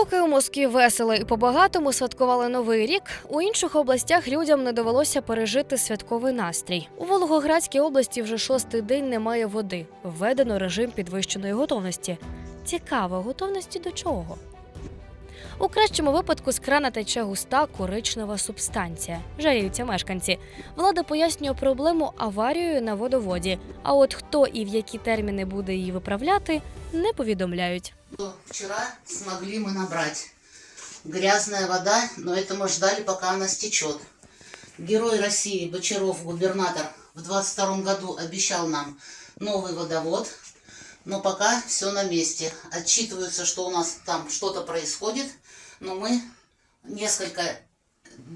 Поки у Москві весело і по-багатому святкували новий рік, у інших областях людям не довелося пережити святковий настрій. У Волгоградській області вже шостий день немає води. Введено режим підвищеної готовності. Цікаво, готовності до чого? У кращому випадку з крана тече густа коричнева субстанція. Жаліються мешканці. Влада пояснює проблему аварією на водоводі. А от хто і в які терміни буде її виправляти, не повідомляють. Вчера смогли мы набрать. Грязная вода, но это мы ждали, пока она стечет. Герой России Бочаров, губернатор, в 22 году обещал нам новый водовод, но пока все на месте. Отчитываются, что у нас там что-то происходит, но мы несколько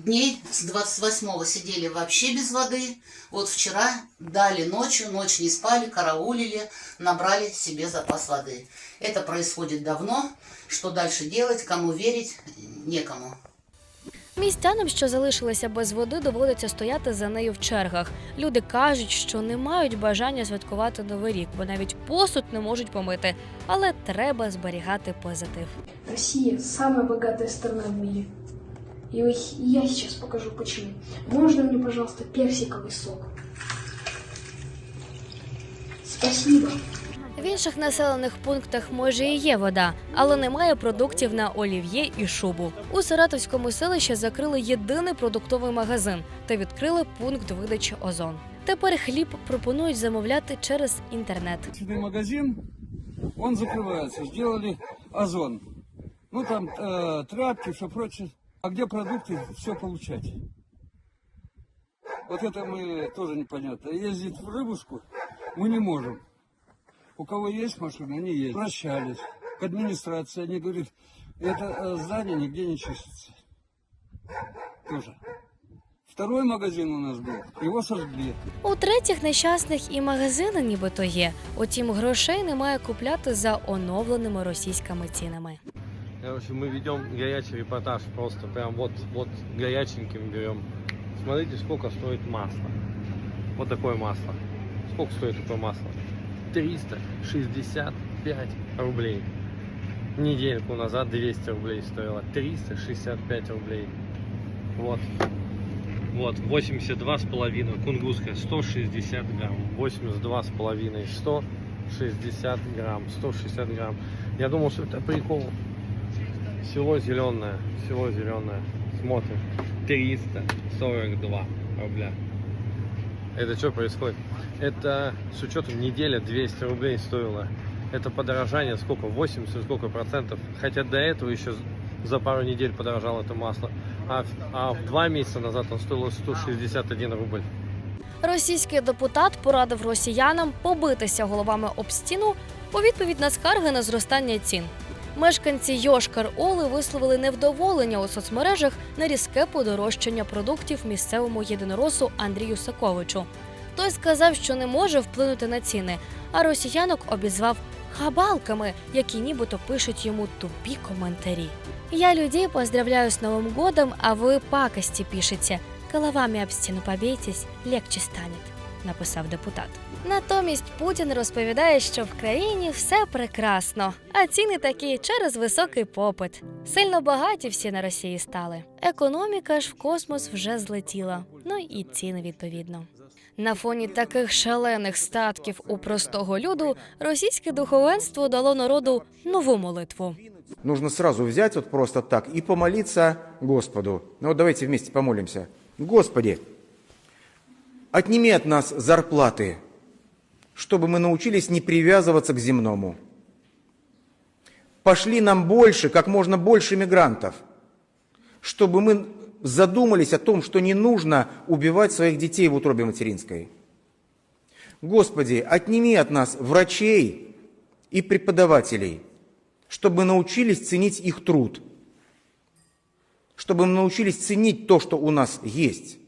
дней с 28 сидели вообще без воды. Вот вчера дали ночью, ночь не спали, караулили, набрали себе запас воды. Это происходит давно. Что дальше делать, кому верить, некому. Містянам, що залишилися без води, доводиться стояти за нею в чергах. Люди кажуть, що не мають бажання святкувати новий рік, бо навіть посуд не можуть помити. Але треба зберігати позитив. Россия самая богатая страна в мире. И я сейчас покажу почему. Можно мне, пожалуйста, персиковый сок? Спасибо. В інших населених пунктах може і є вода, але немає продуктів на олів'є і шубу. У Саратовському селищі закрили єдиний продуктовий магазин та відкрили пункт видачі озон. Тепер хліб пропонують замовляти через інтернет. Продовольственный магазин, он закрывается. Сделали озон. Ну там э, тряпки, все прочее. А где продукты, все получать. Вот это мы тоже непонятно. Ездить в рыбушку мы не можем. У кого есть машина, они ездят. Прощались. К администрации они говорят, это э, здание нигде не чистится. Тоже. Второй магазин у нас был, его сожгли. У третіх нещасних і магазини нібито є. Утім, грошей немає купляти за оновленими російськими цінами. Короче, мы ведем горячий репортаж просто прям вот, вот горяченьким берем. Смотрите, сколько стоит масло. Вот такое масло. Сколько стоит такое масло? 365 рублей. Недельку назад 200 рублей стоило. 365 рублей. Вот. Вот, 82 с половиной. Кунгурская 160 грамм. 82 с половиной. 160 грамм. 160 грамм. Я думал, что это прикол. Село зеленое, село зеленое. Смотрим. 342 рубля. Это что происходит? Это с учетом неделя 200 рублей стоило. Это подорожание сколько? 80 сколько процентов? Хотя до этого еще за пару недель подорожало это масло. А, в- а в два месяца назад он стоило 161 рубль. Російський депутат порадив росіянам побитися головами об стіну у відповідь на скарги на зростання цін. Мешканці Йошкар Оли висловили невдоволення у соцмережах на різке подорожчання продуктів місцевому єдиноросу Андрію Саковичу. Той сказав, що не може вплинути на ціни, а росіянок обізвав хабалками, які нібито пишуть йому тупі коментарі. Я людей поздравляю с Новым годом, а ви пакості пишете. Головами об стіну побійтесь, легче станет, написав депутат. Натомість Путін розповідає, що в країні все прекрасно, а ціни такі через високий попит. Сильно багаті всі на Росії стали. Економіка ж в космос вже злетіла. Ну і ціни відповідно. На фоні таких шалених статків у простого люду російське духовенство дало народу нову молитву. Нужно сразу взять вот просто так и помолиться Господу. Ну вот давайте вместе помолимся. Господи, отними от нас зарплаты, чтобы мы научились не привязываться к земному. Пошли нам больше, как можно больше мигрантов, чтобы мы задумались о том, что не нужно убивать своих детей в утробе материнской. Господи, отними от нас врачей и преподавателей, чтобы мы научились ценить их труд, чтобы мы научились ценить то, что у нас есть.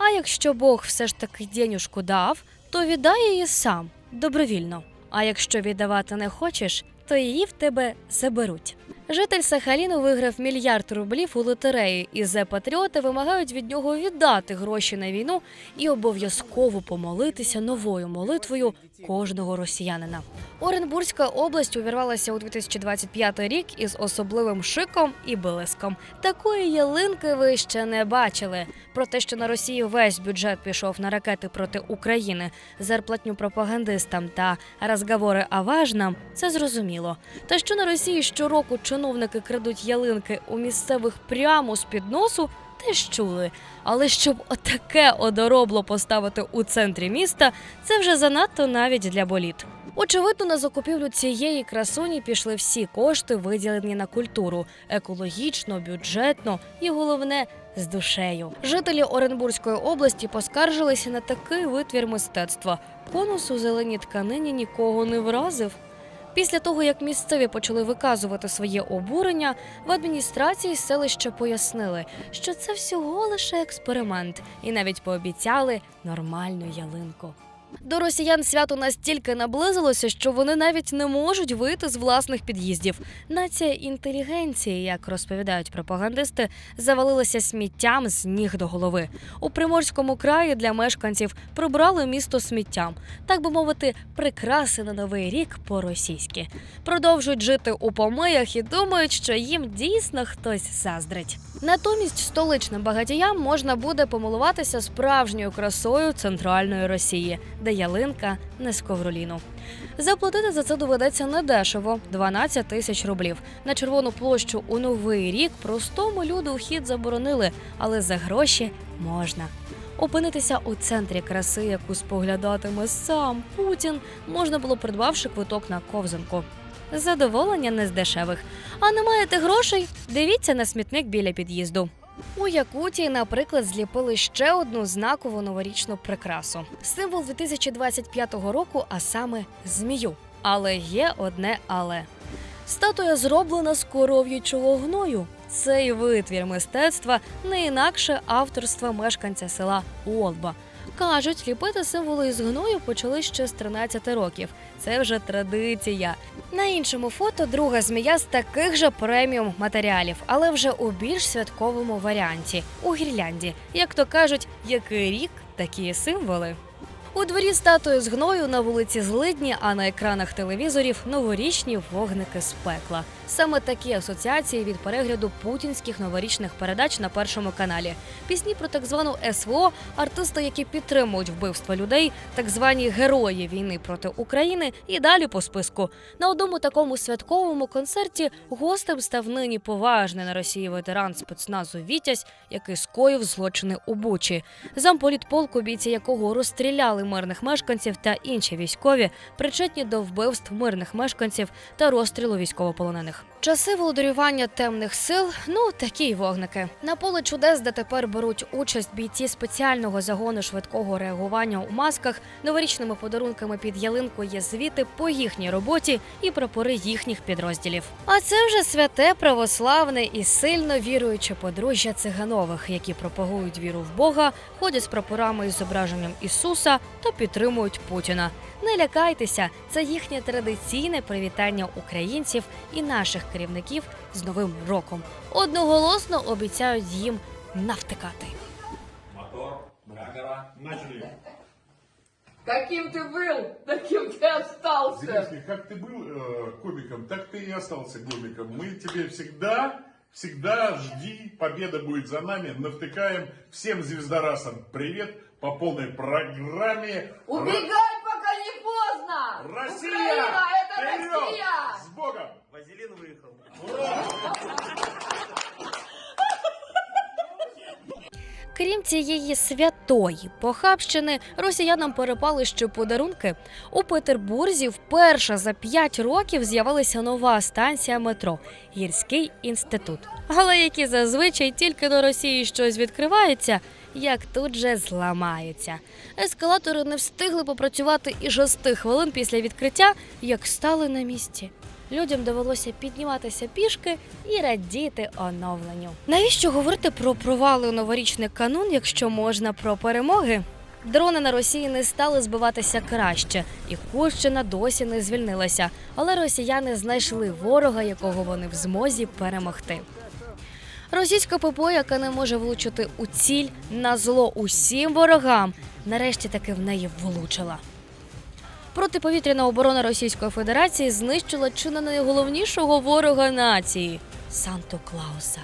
А якщо Бог все ж таки дінюшку дав, то віддай її сам добровільно. А якщо віддавати не хочеш, то її в тебе заберуть. Житель Сахаліну виграв мільярд рублів у лотереї, і зе патріоти вимагають від нього віддати гроші на війну і обов'язково помолитися новою молитвою кожного росіянина. Оренбурзька область увірвалася у 2025 рік із особливим шиком і блиском. Такої ялинки ви ще не бачили. Про те, що на Росії весь бюджет пішов на ракети проти України, зарплатню пропагандистам та розговори о важном, це зрозуміло. Та що на Росії щороку чиновники крадуть ялинки у місцевих прямо з під носу, теж чули. Але щоб отаке одоробло поставити у центрі міста, це вже занадто навіть для боліт. Очевидно, на закупівлю цієї красуні пішли всі кошти, виділені на культуру екологічно, бюджетно і головне з душею. Жителі Оренбурзької області поскаржилися на такий витвір мистецтва. Конус у зеленій тканині нікого не вразив. Після того, як місцеві почали виказувати своє обурення, в адміністрації селища пояснили, що це всього лише експеримент, і навіть пообіцяли нормальну ялинку. До росіян свято настільки наблизилося, що вони навіть не можуть вийти з власних під'їздів. Нація інтелігенції, як розповідають пропагандисти, завалилася сміттям з ніг до голови. У приморському краї для мешканців прибрали місто сміттям, так би мовити, прикраси на новий рік по-російськи. Продовжують жити у помиях і думають, що їм дійсно хтось заздрить. Натомість столичним багатіям можна буде помилуватися справжньою красою центральної Росії, де ялинка не з ковроліну. Заплатити за це доведеться недешево 12 тисяч рублів. На червону площу у новий рік простому люду вхід заборонили, але за гроші можна. Опинитися у центрі краси, яку споглядатиме сам Путін, можна було придбавши квиток на ковзанку. Задоволення не з дешевих. А не маєте грошей? Дивіться на смітник біля під'їзду. У Якутії, наприклад, зліпили ще одну знакову новорічну прикрасу. Символ 2025 року, а саме змію. Але є одне але. Статуя зроблена з коров'ячого гною. Цей витвір мистецтва не інакше авторства мешканця села Уолба. Кажуть, ліпити символи із гною почали ще з 13 років. Це вже традиція. На іншому фото друга змія з таких же преміум матеріалів, але вже у більш святковому варіанті у гірлянді. Як то кажуть, який рік такі символи. У дворі статуї з гною на вулиці Злидні, а на екранах телевізорів новорічні вогники з пекла. Саме такі асоціації від перегляду путінських новорічних передач на першому каналі. Пісні про так звану СВО, артисти, які підтримують вбивства людей, так звані герої війни проти України, і далі по списку. На одному такому святковому концерті гостем став нині поважний на Росії ветеран спецназу Вітязь, який скоїв злочини у Бучі. Замполітполку, бійці якого розстріляли мирних мешканців та інші військові, причетні до вбивств мирних мешканців та розстрілу військовополонених. Часи володарювання темних сил ну такі й вогники. На поле чудес, де тепер беруть участь бійці спеціального загону швидкого реагування у масках, новорічними подарунками під ялинку є звіти по їхній роботі і прапори їхніх підрозділів. А це вже святе православне і сильно віруюче подружжя циганових, які пропагують віру в Бога, ходять з прапорами із зображенням Ісуса та підтримують Путіна. Не лякайтеся, це їхнє традиційне привітання українців і наших керівників з Новим роком. Одноголосно обіцяють їм навтикати. Каким ты был, таким ты остался. Зеленский, как ты был э, комиком, так ты и остался комиком. Мы тебе всегда, всегда жди, победа будет за нами. Навтыкаем всем звездорасам привет по полной программе. Убегай, пока не поздно! Россия! Украина, это Вперед! Россия! С Богом! Крім цієї святої похабщини, росіянам перепали ще подарунки. У Петербурзі вперше за п'ять років з'явилася нова станція метро гірський інститут. Але які зазвичай тільки на Росії щось відкривається, як тут же зламаються. Ескалатори не встигли попрацювати і шести хвилин після відкриття, як стали на місці. Людям довелося підніматися пішки і радіти оновленню. Навіщо говорити про провали у новорічний канун, якщо можна про перемоги? Дрони на Росії не стали збиватися краще, і Курщина досі не звільнилася. Але росіяни знайшли ворога, якого вони в змозі перемогти. Російська ППО, яка не може влучити у ціль на зло усім ворогам, нарешті таки в неї влучила. Протиповітряна оборона Російської Федерації знищила чи не найголовнішого ворога нації Санту Клауса.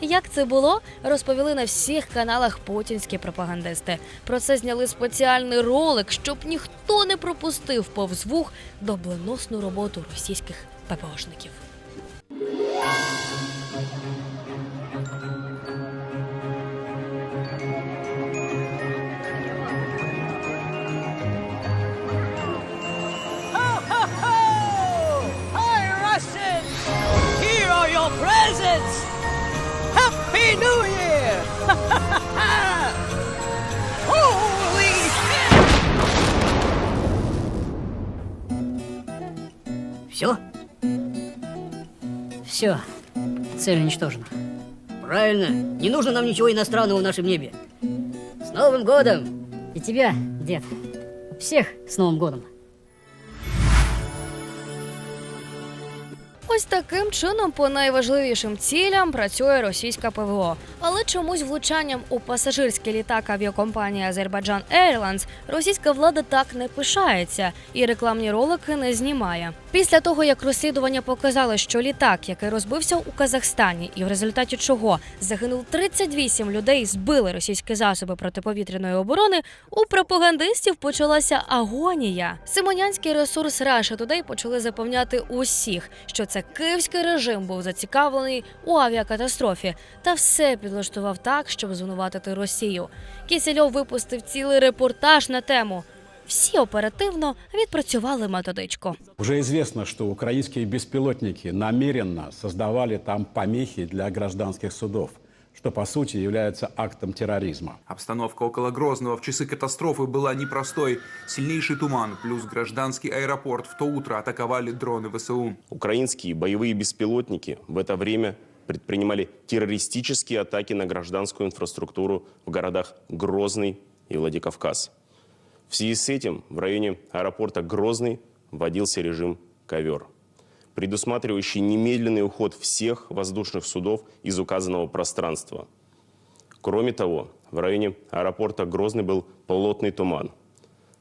Як це було, розповіли на всіх каналах путінські пропагандисти. Про це зняли спеціальний ролик, щоб ніхто не пропустив повз вух добленосну роботу російських ППОшників. Все. Цель уничтожена. Правильно. Не нужно нам ничего иностранного в нашем небе. С Новым годом! И тебя, дед. Всех с Новым годом. Ось таким чином по найважливішим цілям працює російська ПВО. Але чомусь влучанням у пасажирський літак авіакомпанії Азербайджан Airlines російська влада так не пишається і рекламні ролики не знімає. Після того як розслідування показало, що літак, який розбився у Казахстані, і в результаті чого загинув 38 людей, збили російські засоби протиповітряної оборони, у пропагандистів почалася агонія. Симонянський ресурс Russia Today почали запевняти усіх, що це київський режим був зацікавлений у авіакатастрофі та все підлаштував так, щоб звинуватити Росію. Кісельов випустив цілий репортаж на тему. Всі оперативно відпрацювали методичку. Уже известно, що українські безпілотники намеренно создавали там помехи для гражданських судов, что по сути является актом терроризма. Обстановка около Грозного в часы катастрофы была непростой. Сильнейший туман плюс гражданский аэропорт в то утро атаковали дроны ВСУ. Украинские боевые беспилотники в это время предпринимали террористические атаки на гражданскую инфраструктуру в городах Грозный и Владикавказ. В связи с этим в районе аэропорта Грозный вводился режим «Ковер», предусматривающий немедленный уход всех воздушных судов из указанного пространства. Кроме того, в районе аэропорта Грозный был плотный туман.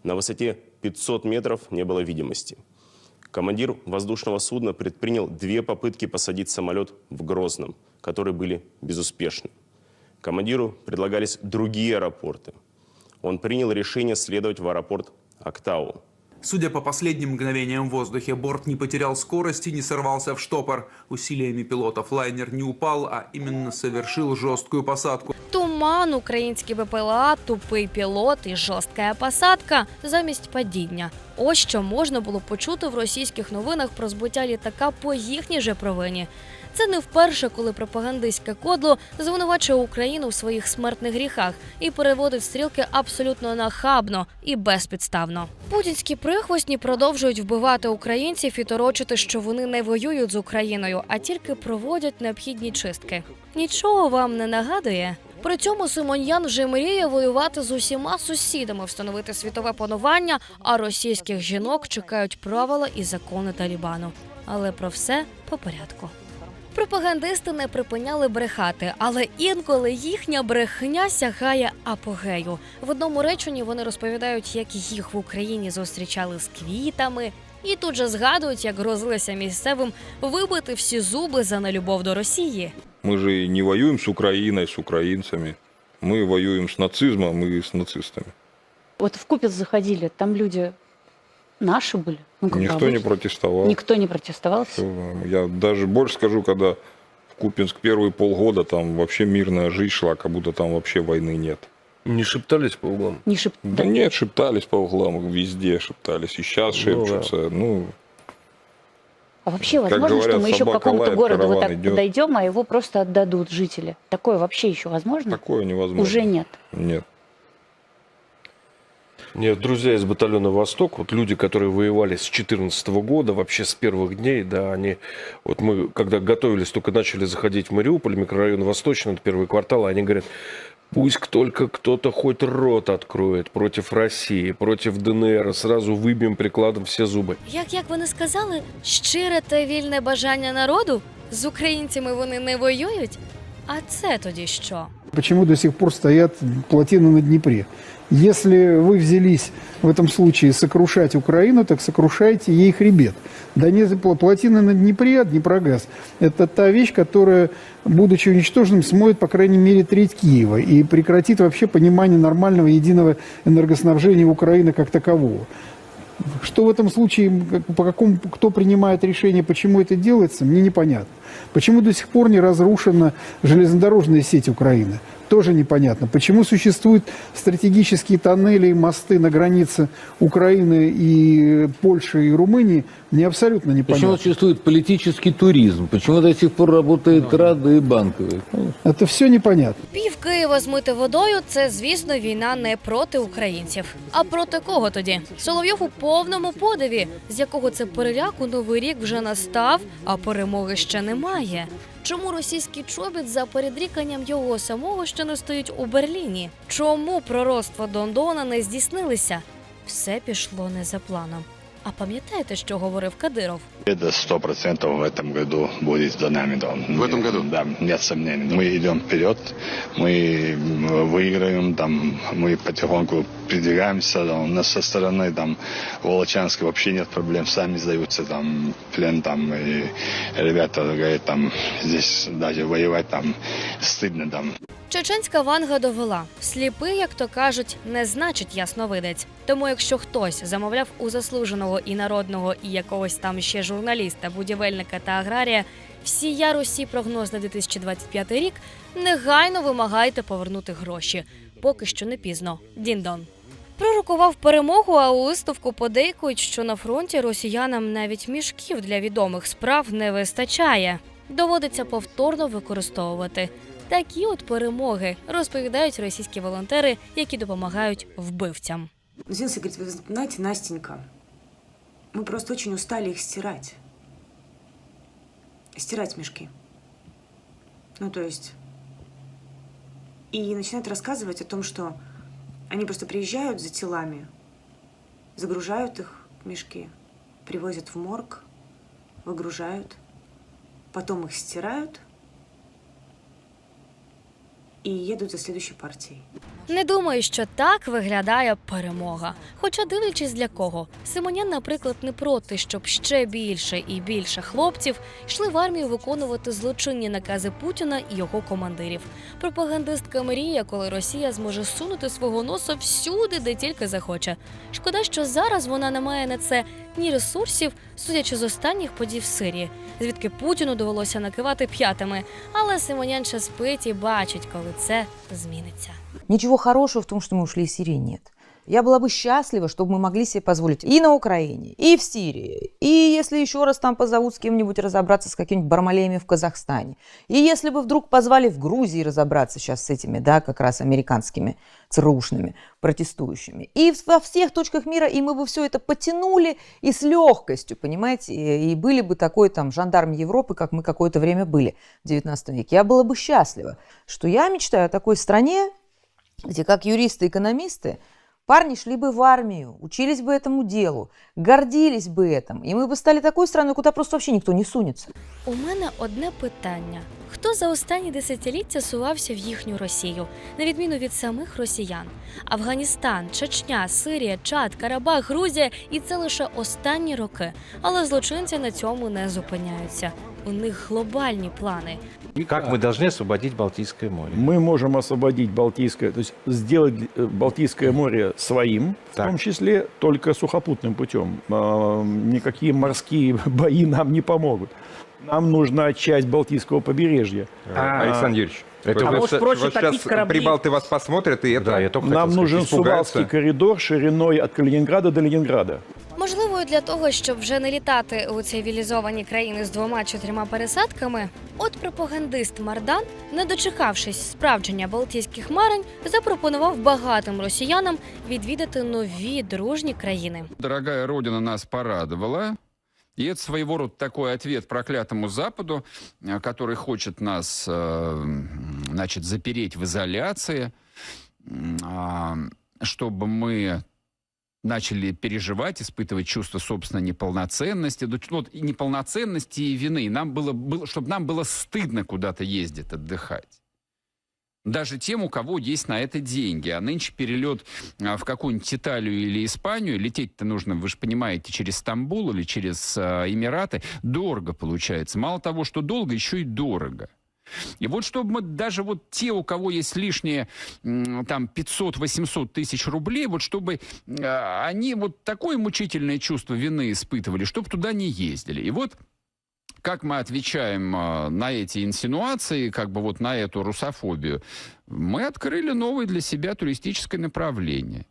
На высоте 500 метров не было видимости. Командир воздушного судна предпринял две попытки посадить самолет в Грозном, которые были безуспешны. Командиру предлагались другие аэропорты. Он принял решение следовать в аэропорт Актау. Судя по последним мгновениям в воздухе, борт не потерял скорости, не сорвался в штопор. Усилиями пилотов лайнер не упал, а именно совершил жесткую посадку. Туман, українські БПЛА, тупий пілот і жорстка посадка замість падіння. Ось що можна було почути в російських новинах про збиття літака по їхній же провині. Це не вперше, коли пропагандистське кодло звинувачує Україну в своїх смертних гріхах і переводить стрілки абсолютно нахабно і безпідставно. Путінські прихвостні продовжують вбивати українців і торочити, що вони не воюють з Україною, а тільки проводять необхідні чистки. Нічого вам не нагадує. При цьому Симоньян вже мріє воювати з усіма сусідами, встановити світове панування, а російських жінок чекають правила і закони Талібану. Але про все по порядку. Пропагандисти не припиняли брехати, але інколи їхня брехня сягає апогею. В одному реченні вони розповідають, як їх в Україні зустрічали з квітами, і тут же згадують, як грозилися місцевим вибити всі зуби за нелюбов до Росії. Мы же не воюем с Украиной, с украинцами. Мы воюем с нацизмом и с нацистами. Вот в Купец заходили, там люди наши были. Ну, Никто не обычно. протестовал. Никто не протестовал. Я даже больше скажу, когда в Купинск первые полгода там вообще мирная жизнь шла, как будто там вообще войны нет. Не шептались по углам? Не шеп... Да нет, шептались по углам, везде шептались. И сейчас Ну шепчутся. Ну, А вообще возможно, что говорят, мы еще к какому-то городу вот так идет. подойдем, а его просто отдадут жители. Такое вообще еще возможно? такое невозможно. Уже нет. Нет. Нет, друзья из батальона «Восток», вот люди, которые воевали с 2014 года, вообще с первых дней, да, они, вот мы, когда готовились, только начали заходить в Мариуполь, микрорайон Восточный, это первый квартал, они говорят, Пусть только кто-то хоть рот откроет против России, против ДНР, сразу выбьем прикладом все зубы. Як як вони сказали, щире та вільне бажання народу з українцями вони не воюють. А це тоді що? Почему до сих пор стоят плотины на Днепре? Если вы взялись в этом случае сокрушать Украину, так сокрушайте ей хребет. Да не плотины на Днепре, а Днепрогаз – это та вещь, которая, будучи уничтоженным, смоет, по крайней мере, треть Киева и прекратит вообще понимание нормального единого энергоснабжения Украины как такового. Что в этом случае, по какому, кто принимает решение, почему это делается, мне непонятно. Почему до сих пор не разрушена железнодорожная сеть Украины, тоже непонятно. Почему существуют стратегические тоннели и мосты на границе Украины и Польши и Румынии, мне абсолютно непонятно. Почему существует политический туризм? Почему до сих пор работают рады и банковые? Ну, Это все непонятно. Пів Києва змити водою це, звісно, війна не проти українців. А проти кого тоді? Соловйов у повному подиві, з якого це переляку новий рік вже настав, а перемоги ще немає. Чому російський чобіт за передріканням його самого ще не стоїть у Берліні? Чому пророцтва Дондона не здійснилися? Все пішло не за планом. А пам'ятаєте, що говорив Кадиров? Это сто процентов в этом году будет за нами. Да. В этом году? Да, нет сомнений. Мы идем вперед, мы м, выиграем, там, мы потихоньку продвигаемся. Да. У нас со стороны там Волочанска вообще нет проблем, сами сдаются там плен там и ребята говорят там здесь даже воевать там стыдно там. Чеченська ванга довела сліпий, як то кажуть, не значить ясновидець. Тому, якщо хтось замовляв у заслуженого і народного і якогось там ще журналіста, будівельника та аграрія всі ярусі прогноз на 2025 рік, негайно вимагайте повернути гроші. Поки що не пізно. Діндон. Пророкував перемогу, а у виставку подейкують, що на фронті росіянам навіть мішків для відомих справ не вистачає. Доводиться повторно використовувати. Такі от перемоги розповідають російські волонтери, які допомагають вбивцям. Зинс говорит, вы знаете, Настенька, мы просто очень устали их стирать. Стирать мешки. Ну, то есть... И начинает рассказывать о том, что они просто приезжают за телами, загружают их в мешки, привозят в морг, выгружают, потом их стирают и едут за следующей партией. Не думаю, що так виглядає перемога. Хоча дивлячись для кого, Симонян, наприклад, не проти, щоб ще більше і більше хлопців йшли в армію виконувати злочинні накази Путіна і його командирів. Пропагандистка мріє, коли Росія зможе сунути свого носа всюди, де тільки захоче. Шкода, що зараз вона не має на це ні ресурсів, судячи з останніх подій в Сирії, звідки Путіну довелося накивати п'ятами. Але Симонян ще спить і бачить, коли це зміниться. Нічого хорошого в тому, що ми ушли з Сирії, нет. Я была бы счастлива, чтобы мы могли себе позволить и на Украине, и в Сирии, и если еще раз там позовут с кем-нибудь разобраться с какими-нибудь бармалеями в Казахстане, и если бы вдруг позвали в Грузии разобраться сейчас с этими, да, как раз американскими ЦРУшными протестующими, и во всех точках мира, и мы бы все это потянули и с легкостью, понимаете, и, и были бы такой там жандарм Европы, как мы какое-то время были в 19 веке. Я была бы счастлива, что я мечтаю о такой стране, где как юристы-экономисты парни шли бы в армию, учились бы этому делу, гордились бы этим, и мы бы стали такой страной, куда просто вообще никто не сунется. У мене одне питання: хто за останні десятиліття сувався в їхню Росію, на відміну від самих росіян? Афганістан, Чечня, Сирія, Чад, Карабах, Грузія і це лише останні роки. Але злочинці на цьому не зупиняються. У них глобальні плани. Как мы должны освободить Балтийское море? Мы можем освободить Балтийское, то есть сделать э, Балтийское море своим, в том числе только сухопутным путем. А, Никакие морские бои нам не помогут. Нам нужна часть Балтийского побережья. А, Александр Юрьевич, Это вот может вот проще вот топить сейчас корабли. прибалты вас посмотрят, и это Нам нужен Сувалский коридор шириной от Калининграда до Ленинграда. Можливо, і для того, щоб вже не літати у цивілізовані країни з двома чи трьома пересадками, от пропагандист Мардан, не дочекавшись справдження Балтійських марень, запропонував багатим росіянам відвідати нові дружні країни. Дорогая Родина нас порадовала. И это своего рода такой ответ проклятому Западу, э, который хочет нас э, значит, запереть в изоляции, а, чтобы мы начали переживать, испытывать чувство собственной неполноценности, ну, неполноценности и вины. Нам было, было, чтобы нам было стыдно куда-то ездить, отдыхать. Даже тем, у кого есть на это деньги. А нынче перелет а, в какую-нибудь Италию или Испанию, лететь-то нужно, вы же понимаете, через Стамбул или через а, Эмираты, дорого получается. Мало того, что долго, еще и дорого. И вот чтобы мы даже вот те, у кого есть лишние там 500-800 тысяч рублей, вот чтобы э, они вот такое мучительное чувство вины испытывали, чтобы туда не ездили. И вот как мы отвечаем э, на эти инсинуации, как бы вот на эту русофобию, мы открыли новое для себя туристическое направление.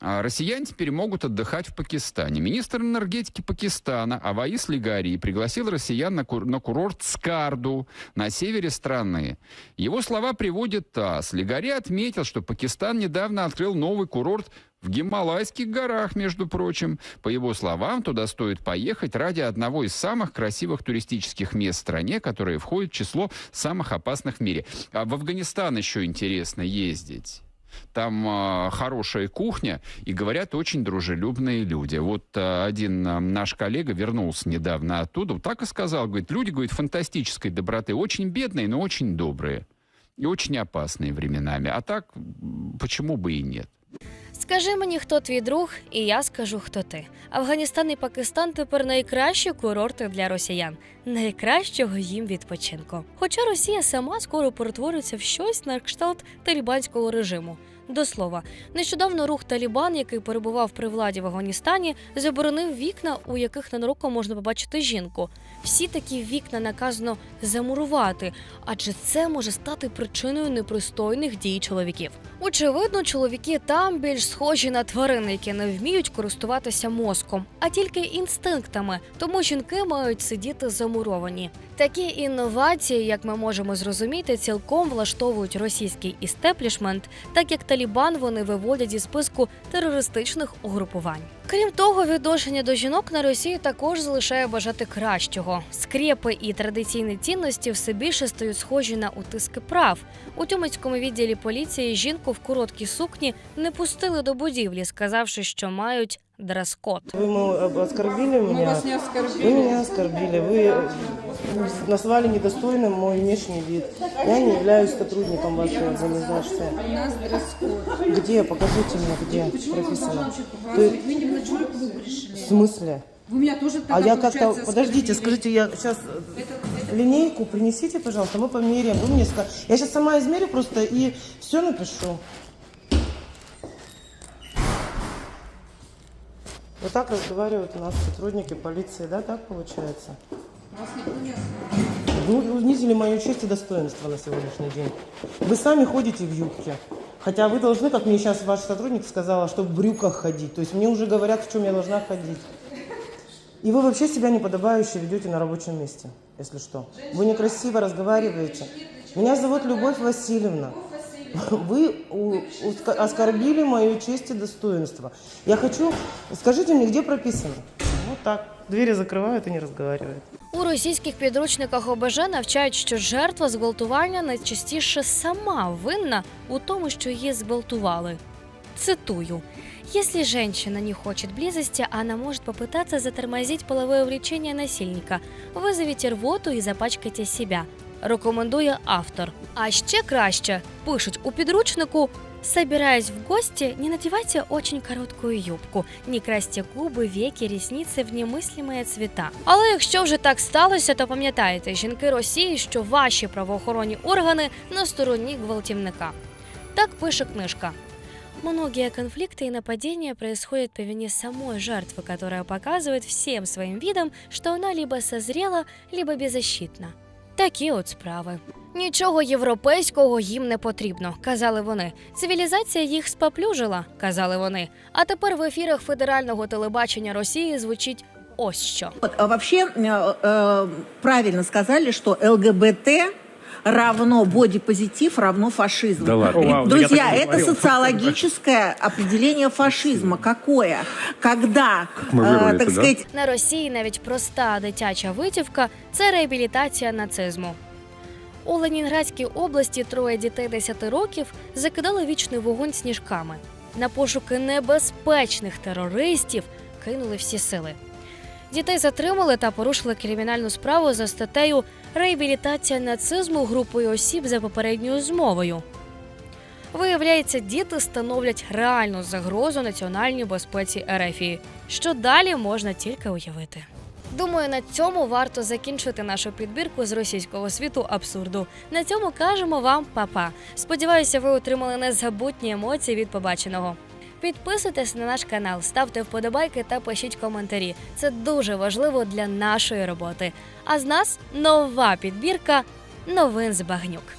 А Россияне теперь могут отдыхать в Пакистане. Министр энергетики Пакистана Аваис Лигари пригласил россиян на, кур- на курорт Скарду на севере страны. Его слова приводит ТАСС. Лигари отметил, что Пакистан недавно открыл новый курорт в Гималайских горах, между прочим. По его словам, туда стоит поехать ради одного из самых красивых туристических мест в стране, которое входит в число самых опасных в мире. А в Афганистан еще интересно ездить. Там а, хорошая кухня, и говорят, очень дружелюбные люди. Вот а, один а, наш коллега вернулся недавно оттуда, вот так и сказал, говорит, люди, говорит, фантастической доброты, очень бедные, но очень добрые. И очень опасные временами. А так, почему бы и нет? Скажи мені, хто твій друг, і я скажу, хто ти. Афганістан і Пакистан тепер найкращі курорти для росіян, найкращого їм відпочинку. Хоча Росія сама скоро перетвориться в щось на кшталт талібанського режиму. До слова, нещодавно рух Талібан, який перебував при владі в Афганістані, заборонив вікна, у яких ненароком можна побачити жінку. Всі такі вікна наказано замурувати, адже це може стати причиною непристойних дій чоловіків. Очевидно, чоловіки там більш схожі на тварин, які не вміють користуватися мозком, а тільки інстинктами. Тому жінки мають сидіти замуровані. Такі інновації, як ми можемо зрозуміти, цілком влаштовують російський істеплішмент, так як Талібан вони виводять зі списку терористичних угрупувань. Крім того, відношення до жінок на Росії також залишає бажати кращого. Скрепи і традиційні цінності все більше стають схожі на утиски прав. У Тюменському відділі поліції жінку в короткій сукні не пустили до будівлі, сказавши, що мають дрес-код. Вы оскорбили меня? Мы вас не оскорбили. Вы меня оскорбили. Вы назвали недостойным мой внешний вид. Я не являюсь сотрудником вашей организации. У нас дресс-код. Где? Покажите мне, где Почему прописано. Мы не в ночной клуб пришли. В смысле? Вы меня тоже А я как-то... Подождите, скажите, я сейчас... Линейку принесите, пожалуйста, мы померяем. Вы мне ска- Я сейчас сама измерю просто и все напишу. Вот так разговаривают у нас сотрудники полиции, да, так получается? Вас Ну, унизили мою честь и достоинство на сегодняшний день. Вы сами ходите в юбке. Хотя вы должны, как мне сейчас ваш сотрудник сказала, что в брюках ходить. То есть мне уже говорят, в чем я должна ходить. И вы вообще себя неподобающе ведете на рабочем месте, если что. Вы некрасиво разговариваете. Меня зовут Любовь Васильевна. Вы у- уска- оскорбили мою честь и достоинство. Я хочу... Скажите мне, где прописано? Вот так. Двери закрывают и не разговаривают. У російських підручниках ОБЖ навчають, що жертва зґвалтування найчастіше сама винна у тому, що її зґвалтували. Цитую. Если женщина не хочет близости, она может попытаться затормозить половое влечение насильника. Вызовите рвоту и запачкайте себя. Рекомендує автор. А ще краще пишуть у підручнику. Собираясь в гости, не надевайте очень короткую юбку, не красьте губи, веки, ресниці в немислимі цвіта. Але якщо вже так сталося, то пам'ятайте, жінки Росії, що ваші правоохоронні органи на стороні гвалтівника. Так пише книжка. Многие конфликты и нападения происходят по вине самой жертвы, которая показывает всем своим видом, что она либо созрела, либо беззащитна. Такі от справи. Нічого європейського їм не потрібно, казали вони. Цивілізація їх споплюжила, казали вони. А тепер в ефірах федерального телебачення Росії звучить ось що. От, а вообще э, э, правильно сказали, що ЛГБТ равно бодипозитив равно фашизм. Да ладно. И, О, вау, я Друзья, так не это говорил. социологическое определение фашизма. Какое? Когда, мы э, вырвались, так да? сказать, На Росії навіть проста дитяча витівка це реабілітація нацизму. У Ленінградській області троє дітей 10 років закидали вічний вогонь сніжками. На пошуки небезпечних терористів кинули всі сили. Дітей затримали та порушили кримінальну справу за статтею реабілітація нацизму групою осіб за попередньою змовою. Виявляється, діти становлять реальну загрозу національній безпеці Ерефії, що далі можна тільки уявити. Думаю, на цьому варто закінчити нашу підбірку з російського світу абсурду. На цьому кажемо вам па-па. Сподіваюся, ви отримали незабутні емоції від побаченого. Підписуйтесь на наш канал, ставте вподобайки та пишіть коментарі. Це дуже важливо для нашої роботи. А з нас нова підбірка новин з багнюк.